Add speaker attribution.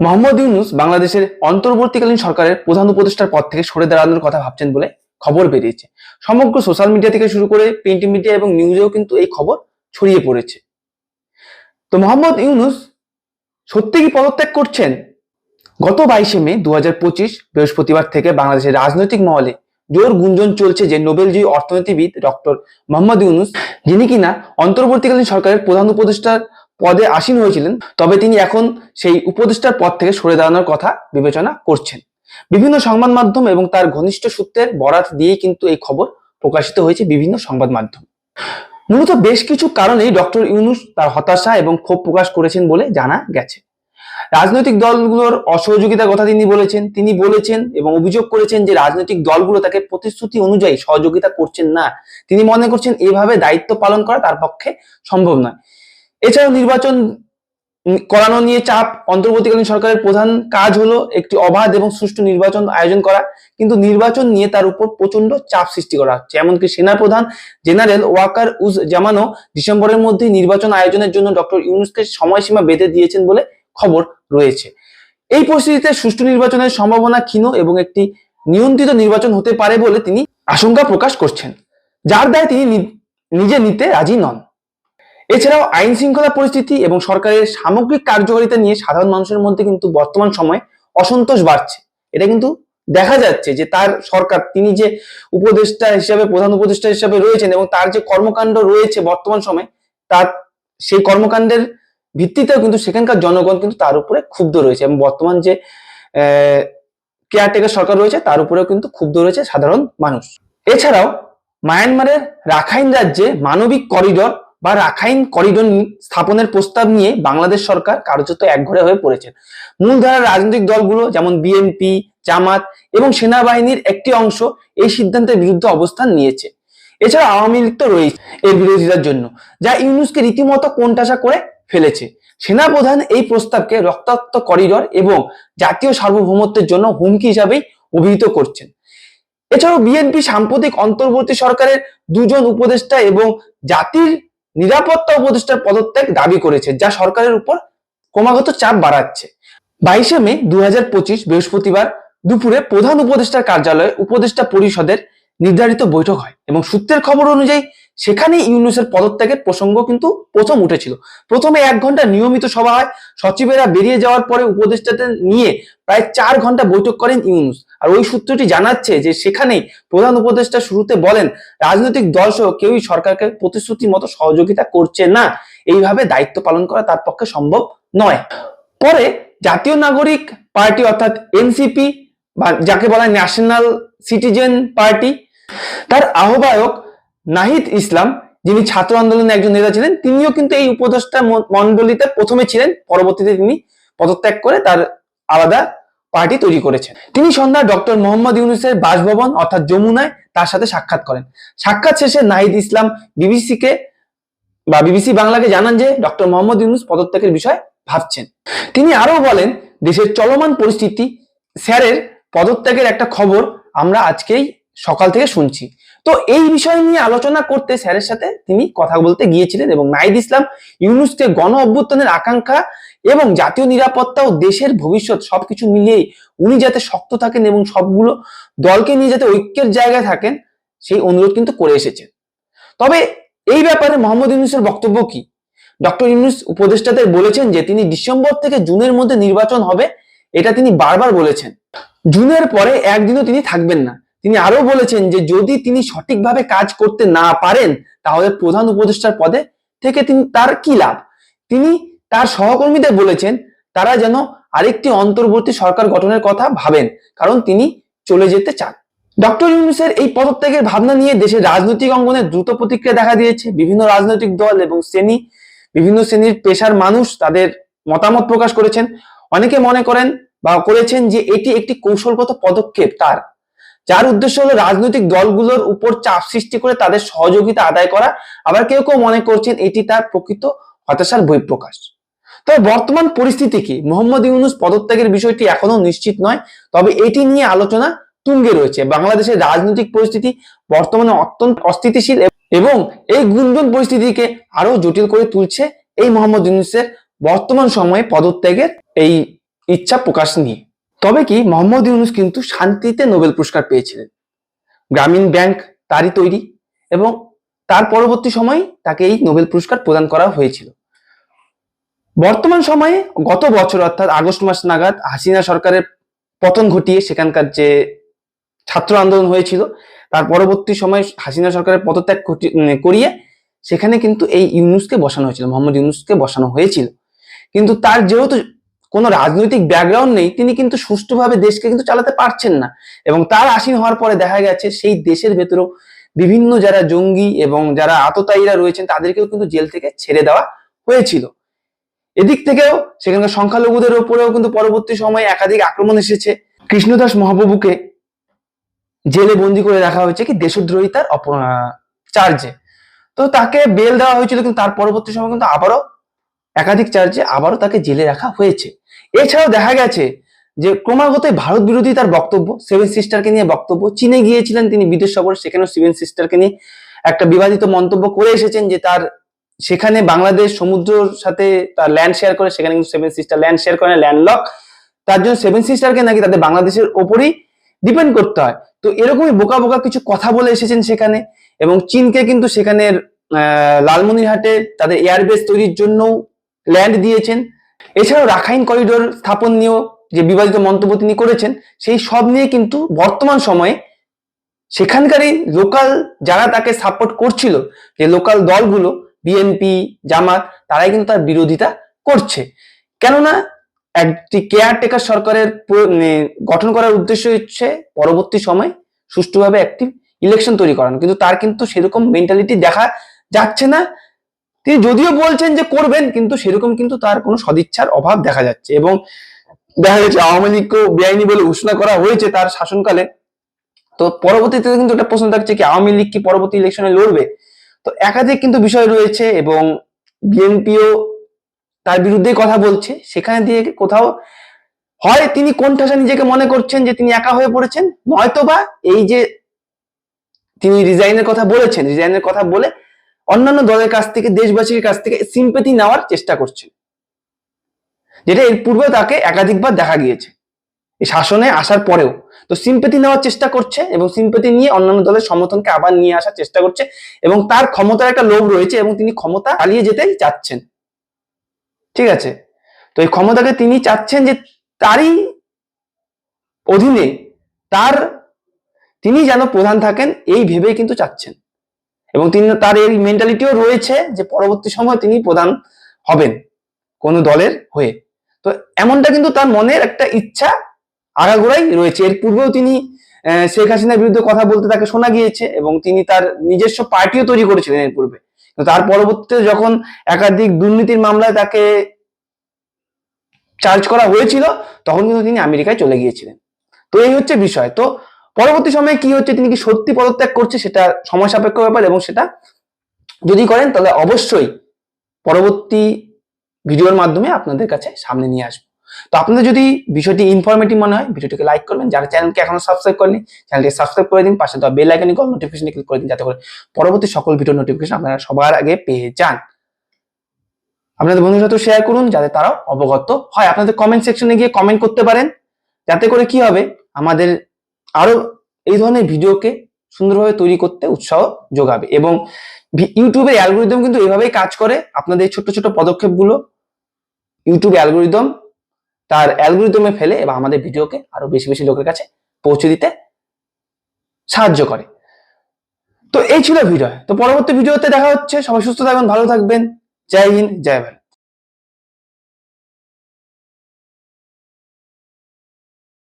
Speaker 1: মোহাম্মদ ইউনুস বাংলাদেশের অন্তর্বর্তীকালীন সরকারের প্রধান উপদেষ্টার পদ থেকে সরে দাঁড়ানোর কথা ভাবছেন বলে খবর বেরিয়েছে। সমগ্র সোশ্যাল মিডিয়া থেকে শুরু করে প্রিন্ট মিডিয়া এবং নিউজেও কিন্তু এই খবর ছড়িয়ে পড়েছে। তো মোহাম্মদ ইউনুস সত্যি কি পদত্যাগ করছেন? গত বাইশে মে দু হাজার পঁচিশ বৃহস্পতিবার থেকে বাংলাদেশের রাজনৈতিক মহলে জোর গুঞ্জন চলছে যে নোবেলজয়ী অর্থনীতিবিদ ডক্টর মোহাম্মদ ইউনুস, যিনি কিনা অন্তর্বর্তীকালীন সরকারের প্রধান উপদেষ্টার পদে আসীন হয়েছিলেন, তবে তিনি এখন সেই উপদেষ্টার পদ থেকে সরে দাঁড়ানোর কথা বিবেচনা করছেন। বিভিন্ন সংবাদ মাধ্যম এবং তার ঘনিষ্ঠ সূত্রের বরাত দিয়েই কিন্তু এই খবর প্রকাশিত হয়েছে বিভিন্ন সংবাদ মাধ্যম। মূলত বেশ কিছু কারণেই ডক্টর ইউনুস তার হতাশা এবং ক্ষোভ প্রকাশ করেছেন বলে জানা গেছে। রাজনৈতিক দলগুলোর অসহযোগিতার কথা তিনি বলেছেন তিনি বলেছেন এবং অভিযোগ করেছেন যে রাজনৈতিক দলগুলো তাকে প্রতিশ্রুতি অনুযায়ী সহযোগিতা করছেন না। তিনি মনে করছেন এভাবে দায়িত্ব পালন করা তার পক্ষে সম্ভব নয়। এছাড়াও নির্বাচন করানো নিয়ে চাপ অন্তর্বর্তীকালীন সরকারের প্রধান কাজ হলো একটি অবাধ এবং সুষ্ঠু নির্বাচন আয়োজন করা, কিন্তু নির্বাচন নিয়ে তার উপর প্রচণ্ড চাপ সৃষ্টি করা হচ্ছে। এমনকি সেনাপ্রধান জেনারেল ওয়াকার উজ জামানও ডিসেম্বরের মধ্যে নির্বাচন আয়োজনের জন্য ডক্টর ইউনুসকে সময়সীমা বেঁধে দিয়েছেন বলে খবর রয়েছে। এই পরিস্থিতিতে সুষ্ঠু নির্বাচনের সম্ভাবনা ক্ষীণ এবং একটি নিয়ন্ত্রিত নির্বাচন হতে পারে বলে তিনি আশঙ্কা প্রকাশ করছেন। যার দায় তিনি নিজে নিতে রাজি নন। এছাড়াও আইন শৃঙ্খলা পরিস্থিতি এবং সরকারের সামগ্রিক কার্যকারিতা নিয়ে সাধারণ মানুষের মধ্যে কিন্তু বর্তমান সময়ে অসন্তোষ বাড়ছে। এটা কিন্তু দেখা যাচ্ছে যে তার সরকার, তিনি যে উপদেষ্টা হিসাবে, প্রধান উপদেষ্টা হিসাবে রয়েছেন এবং তার যে কর্মকাণ্ড রয়েছে বর্তমান সময়ে, তার সেই কর্মকাণ্ডের ভিত্তিতেও কিন্তু সেখানকার জনগণ কিন্তু তার উপরে ক্ষুব্ধ রয়েছে এবং বর্তমান যে কেয়ারটেকার সরকার রয়েছে, তার উপরেও কিন্তু ক্ষুব্ধ রয়েছে সাধারণ মানুষ। এছাড়াও, মায়ানমারের রাখাইন রাজ্যে মানবিক করিডর বা রাখাইন করিডোর স্থাপনের প্রস্তাব নিয়ে বাংলাদেশ সরকার কার্যত একঘরে হয়ে পড়েছে। মূলধারার রাজনৈতিক দলগুলো যেমন বিএনপি জামাত এবং সেনাবাহিনীর একটি অংশ এই সিদ্ধান্তের বিরুদ্ধে অবস্থান নিয়েছে। এছাড়া আওয়ামী লীগ তো রয়েছে এর বিরোধিতার জন্য, যা ইউনুসকে রীতিমতো কোণঠাসা করে ফেলেছে। সেনাপ্রধান এই প্রস্তাবকে রক্তাক্ত করিডর এবং জাতীয় সার্বভৌমত্বের জন্য হুমকি হিসাবেই অভিহিত করছেন। এছাড়াও বিএনপি সাম্প্রতিক অন্তর্বর্তী সরকারের দুজন উপদেষ্টা এবং জাতির নিরাপত্তা উপদেষ্টার পদত্যাগ দাবি করেছে, যা সরকারের উপর ক্রমাগত চাপ বাড়াচ্ছে। বাইশে মে দু হাজার পঁচিশ বৃহস্পতিবার দুপুরে প্রধান উপদেষ্টার কার্যালয়ে উপদেষ্টা পরিষদের নির্ধারিত বৈঠক হয় এবং সূত্রের খবর অনুযায়ী সেখানে ইউনুসের পদত্যাগের প্রসঙ্গ কিন্তু প্রথম উঠেছিল। প্রথমে এক ঘণ্টা নিয়মিত সভা হয়, সচিবেরা বেরিয়ে যাওয়ার পরে উপদেষ্টাদের নিয়ে প্রায় চার ঘণ্টা বৈঠক করেন ইউনুস। আর ওই সূত্রটি জানাচ্ছে যে সেখানেই প্রধান উপদেষ্টা শুরুতে বলেন, রাজনৈতিক দল সহ কেউই সরকারকে প্রতিশ্রুতি মতো সহযোগিতা করছে না। এইভাবে দায়িত্ব পালন করা তার পক্ষে সম্ভব নয়। পরে জাতীয় নাগরিক পার্টি অর্থাৎ এনসিপি বা যাকে বলা ন্যাশনাল সিটিজেন পার্টি, তার আহ্বায়ক নাহিদ ইসলাম, যিনি ছাত্র আন্দোলনের একজন নেতা ছিলেন, তিনিও কিন্তু এই উপদেষ্টা ম- মণ্ডলীতে প্রথমে ছিলেন। পরবর্তীতে তিনি পদত্যাগ করে তার আলাদা পার্টি তৈরি করেছেন। তিনি সন্ধ্যা ডক্টর মোহাম্মদ ইউনুসের বাসভবন অর্থাৎ যমুনায় তার সাথে সাক্ষাৎ করেন। সাক্ষাৎ শেষে নাহিদ ইসলাম বিবিসিকে বা বিবিসি বাংলাকে জানান যে ডক্টর মোহাম্মদ ইউনুস পদত্যাগের বিষয়ে ভাবছেন। তিনি আরও বলেন, দেশের চলমান পরিস্থিতি, স্যারের পদত্যাগের একটা খবর আমরা আজকেই সকাল থেকে শুনছি। তো এই বিষয় নিয়ে আলোচনা করতে স্যারের সাথে তিনি কথা বলতে গিয়েছিলেন এবং নাইদ ইসলাম ইউনুসকে গণ অভ্যুত্থানের আকাঙ্ক্ষা এবং জাতীয় নিরাপত্তা ও দেশের ভবিষ্যৎ সবকিছু মিলিয়েই উনি যাতে শক্ত থাকেন এবং সবগুলো দলকে নিয়ে যাতে ঐক্যের জায়গায় থাকেন, সেই অনুরোধ কিন্তু করে এসেছেন। তবে এই ব্যাপারে মোহাম্মদ ইউনুসের বক্তব্য কি? ডক্টর ইউনুস উপদেষ্টাদের বলেছেন যে তিনি ডিসেম্বর থেকে জুনের মধ্যে নির্বাচন হবে, এটা তিনি বারবার বলেছেন। জুনের পরে একদিনও তিনি থাকবেন না। তিনি আরও বলেছেন যে যদি তিনি সঠিকভাবে কাজ করতে না পারেন, তাহলে প্রধান উপদেষ্টার পদে থেকে তিনি তার কি লাভ? তিনি তার সহকর্মীদের বলেছেন, তারা যেন আরেকটি অন্তর্বর্তী সরকার গঠনের কথা ভাবেন, কারণ তিনি চলে যেতে চান। ডক্টর ইউনুসের এই পদত্যাগের ভাবনা নিয়ে দেশের রাজনৈতিক অঙ্গনে দ্রুত প্রতিক্রিয়া দেখা দিয়েছে। বিভিন্ন রাজনৈতিক দল এবং শ্রেণি, বিভিন্ন শ্রেণির পেশার মানুষ তাদের মতামত প্রকাশ করেছেন। অনেকে মনে করেন বা করেছেন যে এটি একটি কৌশলগত পদক্ষেপ তার। যার উদ্দেশ্য হলো রাজনৈতিক দলগুলোর উপর চাপ সৃষ্টি করে তাদের সহযোগিতা আদায় করা। আবার কেউ কেউ মনে করছেন এটি তার প্রকৃত হতাশার বহিঃপ্রকাশ। তবে বর্তমান পরিস্থিতি কি? মোহাম্মদ ইউনুস পদত্যাগের বিষয়টি এখনও নিশ্চিত নয়, তবে এটি নিয়ে আলোচনা তুঙ্গে রয়েছে। বাংলাদেশের রাজনৈতিক পরিস্থিতি বর্তমানে অত্যন্ত অস্থিতিশীল এবং এই গুঞ্জন পরিস্থিতিকে আরও জটিল করে তুলছে এই মোহাম্মদ ইউনুসের বর্তমান সময়ে পদত্যাগের এই ইচ্ছা প্রকাশ নিয়ে। তবে কি, মোহাম্মদ ইউনুস কিন্তু শান্তিতে নোবেল পুরস্কার পেয়েছিলেন। গ্রামীণ ব্যাংক তারই তৈরি এবং তার পরবর্তী সময়ে তাকে এই নোবেল পুরস্কার প্রদান করা হয়েছিল। বর্তমান সময়ে গত বছর, অর্থাৎ আগস্ট মাস নাগাদ, হাসিনা সরকারের পতন ঘটিয়ে সেখানকার যে ছাত্র আন্দোলন হয়েছিল, তার পরবর্তী সময় হাসিনা সরকারের পদত্যাগ করিয়ে সেখানে কিন্তু এই ইউনুসকে বসানো হয়েছিল, মোহাম্মদ ইউনুসকে বসানো হয়েছিল। কিন্তু তার যেহেতু কোনো রাজনৈতিক ব্যাকগ্রাউন্ড নেই, তিনি কিন্তু সুষ্ঠুভাবে দেশকে কিন্তু চালাতে পারছেন না। এবং তার আসীন হওয়ার পরে দেখা গেছে, সেই দেশের ভেতরেও বিভিন্ন যারা জঙ্গি এবং যারা আততায়ীরা রয়েছেন, তাদেরকেও কিন্তু জেল থেকে ছেড়ে দেওয়া হয়েছিল। এদিক থেকেও সেখানকার সংখ্যালঘুদের উপরেও কিন্তু পরবর্তী সময়ে একাধিক আক্রমণ এসেছে। কৃষ্ণদাস মহাপ্রভুকে জেলে বন্দি করে রাখা হয়েছে কি? দেশদ্রোহিতার চার্জে। তো তাকে বেল দেওয়া হয়েছিল কিন্তু তার পরবর্তী সময় কিন্তু আবারও একাধিক চার্জে আবারও তাকে জেলে রাখা হয়েছে। এছাড়াও দেখা গেছে যে ক্রমাগত ভারত বিরোধী তার বক্তব্য, সেভেন সিস্টারকে নিয়ে বক্তব্য, চীনে গিয়েছিলেন তিনি বিদেশ সফরে, সেখানেও সেভেন সিস্টারকে নিয়ে একটা বিবাদিত মন্তব্য করে এসেছেন যে তার সেখানে বাংলাদেশ সমুদ্রের সাথে তার ল্যান্ড শেয়ার করে, সেখানে কিন্তু সেভেন সিস্টার ল্যান্ড শেয়ার করে ল্যান্ড লক তার জন্য সেভেন সিস্টারকে নাকি তাদের বাংলাদেশের ওপরই ডিপেন্ড করতে হয়। তো এরকমই বোকা বোকা কিছু কথা বলে এসেছেন সেখানে এবং চীনকে কিন্তু সেখানের লালমনিরহাটে তাদের এয়ারবেস তৈরির জন্য ল্যান্ড দিয়েছেন। এছাড়াও রাখাইন করিডোর স্থাপন নিয়েও যে বিবাদিত মন্তব্য তিনি করেছেন, সেই সব নিয়ে কিন্তু বর্তমান সময়ে সেখানকারই লোকাল যারা তাকে সাপোর্ট করছিল, যে লোকাল দলগুলো বিএনপি জামাত, তারাই কিন্তু তার বিরোধিতা করছে। কেননা একটি কেয়ারটেকার সরকারের মানে গঠন করার উদ্দেশ্য হচ্ছে পরবর্তী সময় সুষ্ঠুভাবে একটি ইলেকশন তৈরি করানো। কিন্তু তার কিন্তু সেরকম মেন্টালিটি দেখা যাচ্ছে না। তিনি যদিও বলছেন যে করবেন, কিন্তু সেরকম কিন্তু তার কোনো সদিচ্ছার অভাব দেখা যাচ্ছে এবং দেখা যাচ্ছে আওয়ামী লীগকেও বেআইনি বলে ঘোষণা করা হয়েছে তার শাসনকালে। তো পরবর্তীতে কিন্তু একটা প্রশ্ন থাকছে কি, আওয়ামী লীগ কি পরবর্তী ইলেকশনে লড়বে? তো একাধিক কিন্তু বিষয় রয়েছে এবং বিএনপিও তার বিরুদ্ধে কথা বলছে। সেখানে দিয়ে কোথাও হয় তিনি কোন নিজেকে মনে করছেন যে তিনি একা হয়ে পড়েছেন? নয়তো বা এই যে তিনি রিজাইনের কথা বলেছেন রিজাইনের কথা বলে অন্যান্য দলের কাছ থেকে, দেশবাসীর কাছ থেকে সিম্পেথি নেওয়ার চেষ্টা করছেন। যেটা এর পূর্বে তাকে একাধিকবার দেখা গিয়েছে। শাসনে আসার পরেও তো সিম্পেথি নেওয়ার চেষ্টা করছে এবং সিম্পেথি নিয়ে অন্যান্য দলের সমর্থনকে আবার নিয়ে আসার চেষ্টা করছে এবং তার ক্ষমতার একটা লোভ রয়েছে এবং তিনি ক্ষমতা চালিয়ে যেতেই চাচ্ছেন। ঠিক আছে? তো এই ক্ষমতাকে তিনি চাচ্ছেন যে তারই অধীনে তার তিনি যেন প্রধান থাকেন এই ভেবেই কিন্তু চাচ্ছেন। এবং তিনি তার এই মেন্টালিটিও রয়েছে যে পরবর্তী সময় তিনি প্রধান হবেন কোন দলের হয়ে। তো এমনটা কিন্তু তার মনের একটা ইচ্ছা আগাগোড়াই রয়েছে। এর পূর্বেও তিনি শেখ হাসিনার বিরুদ্ধে কথা বলতে তাকে শোনা গিয়েছে এবং তিনি তার নিজস্ব পার্টিও তৈরি করেছিলেন এর পূর্বে। তার পরবর্তীতে যখন একাধিক দুর্নীতির মামলায় তাকে চার্জ করা হয়েছিল, তখন কিন্তু তিনি আমেরিকায় চলে গিয়েছিলেন। তো এই হচ্ছে বিষয়। তো পরবর্তী সময়ে কি হচ্ছে, তিনি কি সত্যি পদত্যাগ করছে, সেটা সময় সাপেক্ষ ব্যাপার এবং সেটা যদি করেন, তাহলে অবশ্যই পরবর্তী ভিডিওর মাধ্যমে আপনাদের কাছে সামনে নিয়ে আসব। তো আপনাদের যদি বিষয়টি ইনফরমেটিভ মনে হয়, ভিডিওটিকে লাইক করবেন। যারা চ্যানেলকে এখনও সাবস্ক্রাইব করেনি চ্যানেলটি সাবস্ক্রাইব করে দিন, পাশে দেওয়া বেল আইকনে কল নোটিফিকেশনে ক্লিক করে দিন, যাতে করে পরবর্তী সকল ভিডিও নোটিফিকেশন আপনারা সবার আগে পেয়ে যান। আপনাদের বন্ধুর সাথে শেয়ার করুন, যাতে তারাও অবগত হয়। আপনাদের কমেন্ট সেকশনে গিয়ে কমেন্ট করতে পারেন। যাতে করে কি হবে, আমাদের আরও এই ধরনের ভিডিওকে সুন্দরভাবে তৈরি করতে উৎসাহ যোগাবে। এবং ইউটিউবের অ্যালগোরিদম কিন্তু এভাবেই কাজ করে। আপনাদের ছোট ছোট পদক্ষেপগুলো, ইউটিউব অ্যালগোরিদম তার অ্যালগোরিদমে ফেলে এবং আমাদের ভিডিওকে আরও বেশি বেশি লোকের কাছে পৌঁছে দিতে সাহায্য করে। তো এই ছিল ভিডিও তো পরবর্তী ভিডিওতে দেখা হচ্ছে। সবাই সুস্থ থাকবেন, ভালো থাকবেন। জয় হিন্দ, জয় ভারত।